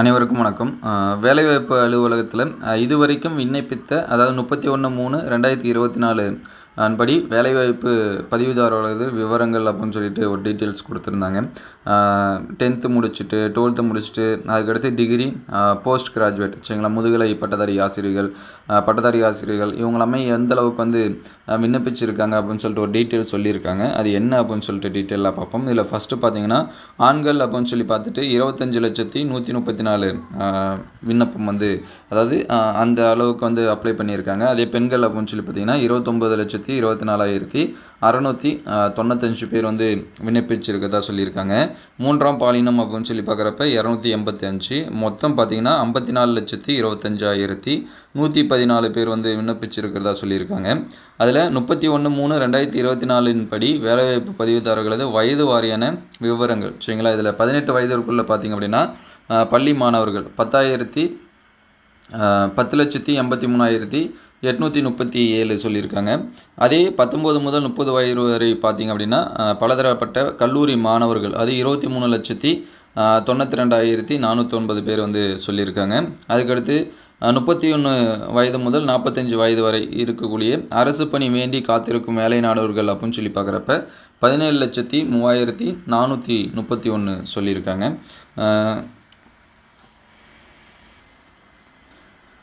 அனைவருக்கும் வணக்கம். வேலைவாய்ப்பு அலுவலகத்தில் இதுவரைக்கும் விண்ணப்பித்த அதாவது முப்பத்தி ஒன்று மூணு ரெண்டாயிரத்தி இருபத்தி நாலு அன்படி வேலைவாய்ப்பு பதிவுதாரர்களது விவரங்கள் அப்படின்னு சொல்லிட்டு ஒரு டீட்டெயில்ஸ் கொடுத்துருந்தாங்க. டென்த்து முடிச்சுட்டு டுவெல்த்து முடிச்சுட்டு அதுக்கடுத்து டிகிரி போஸ்ட் கிராஜுவேட் சரிங்களா? முதுகலை பட்டதாரி ஆசிரியர்கள் பட்டதாரி ஆசிரியர்கள் இவங்களாமே எந்த அளவுக்கு வந்து விண்ணப்பிச்சிருக்காங்க அப்படின்னு சொல்லிட்டு ஒரு டீட்டெயில் சொல்லியிருக்காங்க. அது என்ன அப்படின்னு சொல்லிட்டு டீட்டெயிலாக பார்ப்போம். இதில் ஃபஸ்ட்டு பார்த்தீங்கன்னா ஆண்கள் அப்படின்னு சொல்லி பார்த்துட்டு இருபத்தஞ்சு லட்சத்தி நூற்றி முப்பத்தி நாலு விண்ணப்பம் வந்து அதாவது அந்த அளவுக்கு வந்து அப்ளை பண்ணியிருக்காங்க. அதே பெண்கள் அப்படின்னு சொல்லி பார்த்தீங்கன்னா இருபத்தொம்பது லட்சத்தி இருபத்தி நாலாயிரத்தி அறநூற்றி தொண்ணூத்தஞ்சு பேர் வந்து விண்ணப்பிச்சிருக்கதா சொல்லியிருக்காங்க. மூன்றாம் பாலினம் அப்படின்னு சொல்லி பார்க்குறப்ப இரநூத்தி எண்பத்தி அஞ்சு மொத்தம் பார்த்தீங்கன்னா ஐம்பத்தி நாலு லட்சத்தி இருபத்தஞ்சாயிரத்தி நூற்றி பதினாலு பேர் வந்து விண்ணப்பிச்சிருக்கிறதா சொல்லியிருக்காங்க. அதில் முப்பத்தி ஒன்று மூணு ரெண்டாயிரத்தி இருபத்தி நாலின் படி வேலைவாய்ப்பு பதிவுதாரர்களது வயது வாரியான விவரங்கள். சரிங்களா? இதில் பதினெட்டு வயதிற்குள்ளே பார்த்தீங்க அப்படின்னா பள்ளி மாணவர்கள் பத்தாயிரத்தி பத்து லட்சத்தி எண்பத்தி மூணாயிரத்தி எட்நூற்றி முப்பத்தி ஏழு சொல்லியிருக்காங்க. அதே பத்தொம்போது முதல் முப்பது வயது வரை பார்த்தீங்க அப்படின்னா பலதரப்பட்ட கல்லூரி மாணவர்கள் அது இருபத்தி மூணு லட்சத்தி தொண்ணூற்றி ரெண்டாயிரத்தி நானூற்றொன்பது பேர் வந்து சொல்லியிருக்காங்க. அதுக்கடுத்து முப்பத்தி ஒன்று வயது முதல் நாற்பத்தஞ்சு வயது வரை இருக்கக்கூடிய அரசு பணி வேண்டி காத்திருக்கும் வேலை நாடவர்கள் அப்படின்னு சொல்லி பார்க்குறப்ப பதினேழு லட்சத்தி மூவாயிரத்தி நானூற்றி முப்பத்தி ஒன்று சொல்லியிருக்காங்க.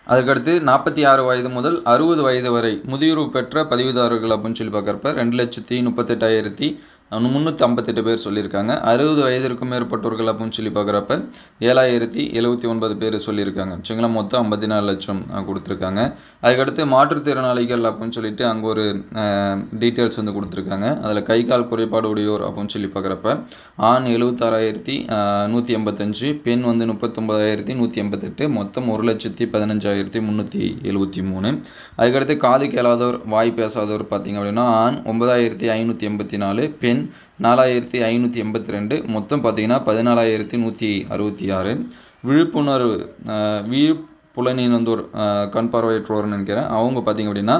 அதுக்கடுத்து நாற்பத்தி ஆறு வயது முதல் அறுபது வயது வரை முதியோர்வு பெற்ற பதிவுதாரர்கள் அப்படின்னு சொல்லி பார்க்குறப்ப ரெண்டு லட்சத்தி முப்பத்தெட்டாயிரத்தி முந்நூற்றி ஐம்பத்தெட்டு பேர் சொல்லியிருக்காங்க. அறுபது வயதிற்கும் மேற்பட்டவர்கள் அப்படின்னு சொல்லி பார்க்குறப்ப ஏழாயிரத்தி எழுபத்தி ஒன்பது பேர் சொல்லியிருக்காங்க. சரிங்களா மொத்தம் ஐம்பத்தி நாலு லட்சம் கொடுத்துருக்காங்க. அதுக்கடுத்து மாற்றுத்திறனாளிகள் அப்படின்னு சொல்லிட்டு அங்கே ஒரு டீட்டெயில்ஸ் வந்து கொடுத்துருக்காங்க. அதில் கை கால் குறைபாடு உடையோர் அப்படின்னு சொல்லி பார்க்குறப்ப ஆண் எழுபத்தாறாயிரத்தி நூற்றி எண்பத்தஞ்சு பெண் வந்து முப்பத்தொம்பதாயிரத்தி நூற்றி எண்பத்தெட்டு மொத்தம் ஒரு லட்சத்தி பதினஞ்சாயிரத்தி முந்நூற்றி எழுபத்தி மூணு. அதுக்கடுத்து காது கேளாதோர் வாய் பேசாதோர் பார்த்தீங்க அப்படின்னா ஆண் ஒன்பதாயிரத்தி ஐநூற்றி எண்பத்தி நாலு பெண் நாலாயிரத்தி ஐநூற்றி எண்பத்தி ரெண்டு மொத்தம் பார்த்திங்கன்னா பதினாலாயிரத்தி நூற்றி அறுபத்தி ஆறு. விழிப்புணர்வு விழிப்புலனின் வந்து ஒரு கண் பார்வையற்றோர்னு நினைக்கிறேன். அவங்க பார்த்திங்க அப்படின்னா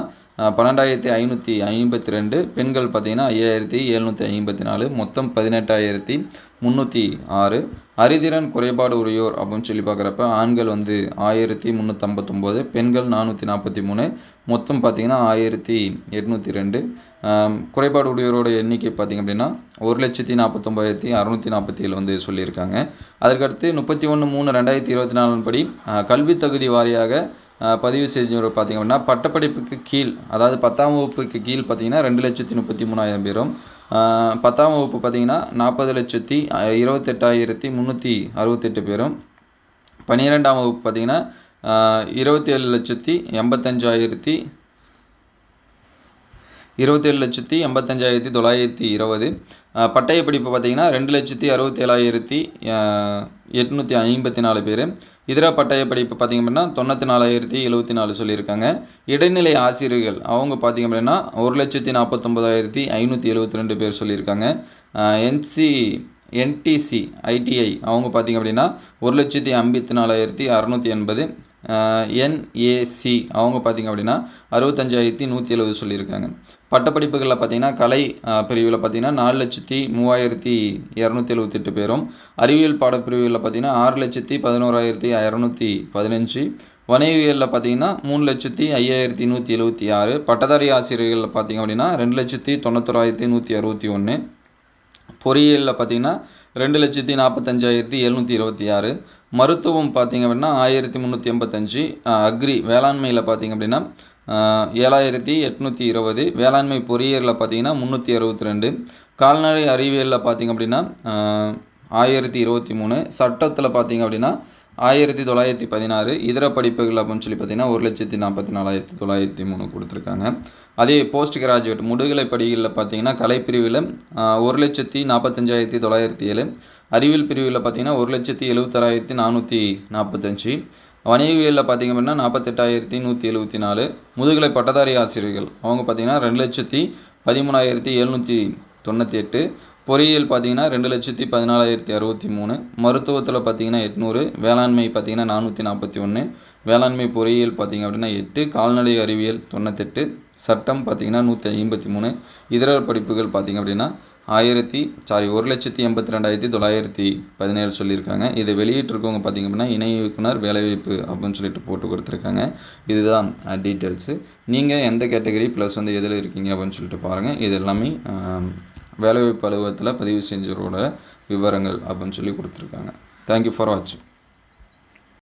பன்னெண்டாயிரத்தி ஐநூற்றி ஐம்பத்தி ரெண்டு. பெண்கள் பார்த்தீங்கன்னா ஐயாயிரத்தி எழுநூற்றி ஐம்பத்தி நாலு. மொத்தம் பதினெட்டாயிரத்தி முந்நூற்றி ஆறு. அறிதிறன் குறைபாடு உடையோர் அப்படின்னு சொல்லி பார்க்குறப்ப ஆண்கள் வந்து ஆயிரத்தி முந்நூற்றம்பத்தொம்போது பெண்கள் நானூற்றி நாற்பத்தி மூணு. மொத்தம் பார்த்திங்கன்னா ஆயிரத்தி எட்நூற்றி ரெண்டு. குறைபாடு உடையோரோட எண்ணிக்கை பார்த்திங்க அப்படின்னா ஒரு லட்சத்தி நாற்பத்தொம்பதாயிரத்தி அறநூற்றி நாற்பத்தி ஏழு வந்து சொல்லியிருக்காங்க. அதற்கடுத்து முப்பத்தி ஒன்று மூணு ரெண்டாயிரத்தி இருபத்தி நாலு படி கல்வி தகுதி வாரியாக பதிவு செஞ்சவர் பார்த்திங்க அப்படின்னா பட்டப்படிப்புக்கு கீழ் அதாவது பத்தாம் வகுப்புக்கு கீழ் பார்த்தீங்கன்னா ரெண்டு லட்சத்தி முப்பத்தி மூணாயிரம் பேரும். பத்தாம் வகுப்பு பார்த்தீங்கன்னா நாற்பது லட்சத்தி இருபத்தெட்டாயிரத்தி முந்நூற்றி அறுபத்தெட்டு பேரும். பன்னிரெண்டாம் வகுப்பு பார்த்தீங்கன்னா இருபத்தேழு லட்சத்தி எண்பத்தஞ்சாயிரத்தி இருபத்தேழு லட்சத்தி எண்பத்தஞ்சாயிரத்தி தொள்ளாயிரத்தி இருபது. அஹ், பட்டய படிப்பு பார்த்தீங்கன்னா ரெண்டு லட்சத்தி அறுபத்தேழாயிரத்தி எட்நூற்றி ஐம்பத்தி நாலு பேர். இதர பட்டய படிப்பு பார்த்திங்க அப்படின்னா தொண்ணூற்றி நாலாயிரத்தி எழுபத்தி நாலு சொல்லியிருக்காங்க. இடைநிலை ஆசிரியர்கள் அவங்க பார்த்திங்க அப்படின்னா ஒரு லட்சத்தி நாற்பத்தொம்பதாயிரத்தி ஐநூற்றி எழுபத்தி ரெண்டு பேர் சொல்லியிருக்காங்க. என்சி என்டிசி ஐடிஐ அவங்க பார்த்திங்க அப்படின்னா ஒரு லட்சத்தி ஐம்பத்தி நாலாயிரத்தி அறநூற்றி எண்பது. என்ஏசி அவங்க பார்த்திங்க அப்படின்னா அறுபத்தஞ்சாயிரத்தி நூற்றி எழுபது சொல்லியிருக்காங்க. பட்டப்படிப்புகளில் பார்த்தீங்கன்னா கலை பிரிவில் பார்த்தீங்கன்னா நாலு லட்சத்தி மூவாயிரத்தி இரநூத்தி எழுபத்தெட்டு பேரும். அறிவியல் பாடப்பிரிவுகளில் பார்த்தீங்கன்னா ஆறு லட்சத்தி பதினோராயிரத்தி இரநூத்தி பதினஞ்சு. வணிகவியலில் பார்த்தீங்கன்னா மூணு லட்சத்தி ஐயாயிரத்தி நூற்றி எழுபத்தி ஆறு. பட்டதாரி ஆசிரியர்களில் பார்த்தீங்க அப்படின்னா ரெண்டு லட்சத்தி தொண்ணூத்தொராயிரத்தி நூற்றி அறுபத்தி ஒன்று. பொறியியலில் பார்த்தீங்கன்னா ரெண்டு லட்சத்தி நாற்பத்தஞ்சாயிரத்தி எழுநூற்றி இருபத்தி ஆறு. மருத்துவம் பார்த்திங்க அப்படின்னா ஆயிரத்தி முந்நூற்றி எண்பத்தஞ்சு. அக்ரி வேளாண்மையில் பார்த்தீங்க அப்படின்னா ஏழாயிரத்தி எட்நூற்றி இருபது. வேளாண்மை பொறியியலில் பார்த்தீங்கன்னா முந்நூற்றி அறுபத்தி ரெண்டு. கால்நடை அறிவியலில் பார்த்தீங்க அப்படின்னா ஆயிரத்தி இருபத்தி மூணு. சட்டத்தில் பார்த்தீங்க அப்படின்னா ஆயிரத்தி தொள்ளாயிரத்தி பதினாறு இதர படிப்புகள் அப்படின்னு சொல்லி பார்த்தீங்கன்னா ஒரு லட்சத்தி நாற்பத்தி நாலாயிரத்தி தொள்ளாயிரத்தி மூணு கொடுத்துருக்காங்க. அதே போஸ்ட் கிராஜுவேட் முதுகலை படிகளில் பார்த்தீங்கன்னா கலைப்பிரிவில் ஒரு லட்சத்தி நாற்பத்தஞ்சாயிரத்தி தொள்ளாயிரத்தி ஏழு. அறிவியல் பிரிவில் பார்த்தீங்கன்னா ஒரு லட்சத்தி எழுபத்தாறாயிரத்தி நானூற்றி நாற்பத்தஞ்சு. வணிகவியலில் பார்த்தீங்க அப்படின்னா நாற்பத்தெட்டாயிரத்தி நூற்றி எழுபத்தி நாலு முதுகலை பட்டதாரி ஆசிரியர்கள் அவங்க பார்த்தீங்கன்னா ரெண்டு லட்சத்தி பதிமூணாயிரத்தி எழுநூற்றி தொண்ணூற்றி எட்டு. பொறியியல் பார்த்தீங்கன்னா ரெண்டு லட்சத்தி பதினாலாயிரத்தி அறுபத்தி மூணு. மருத்துவத்தில் பார்த்தீங்கன்னா எட்நூறு. வேளாண்மை பார்த்தீங்கன்னா நானூற்றி நாற்பத்தி ஒன்று வேளாண்மை பொறியியல் பார்த்தீங்க அப்படின்னா எட்டு. கால்நடை அறிவியல் தொண்ணூத்தெட்டு. சட்டம் பார்த்தீங்கன்னா நூற்றி ஐம்பத்தி மூணு. இதர படிப்புகள் பார்த்தீங்க அப்படின்னா ஆயிரத்தி சாரி ஒரு லட்சத்தி எண்பத்தி ரெண்டாயிரத்தி தொள்ளாயிரத்தி பதினேழு சொல்லியிருக்காங்க. இதை வெளியிட்டிருக்கவங்க பார்த்திங்க அப்படின்னா இணை இயக்குனர் வேலைவாய்ப்பு அப்படின்னு சொல்லிட்டு போட்டு கொடுத்துருக்காங்க. இதுதான் டீட்டெயில்ஸு நீங்கள் எந்த கேட்டகரி ப்ளஸ் வந்து எதில் இருக்கீங்க அப்படின்னு சொல்லிட்டு பாருங்கள் இது எல்லாமே வேலைவாய்ப்பு அலுவலகத்தில் பதிவு செஞ்சவரோட விவரங்கள் அப்படின்னு சொல்லி கொடுத்துருக்காங்க. தேங்க்யூ ஃபார் வாட்சிங்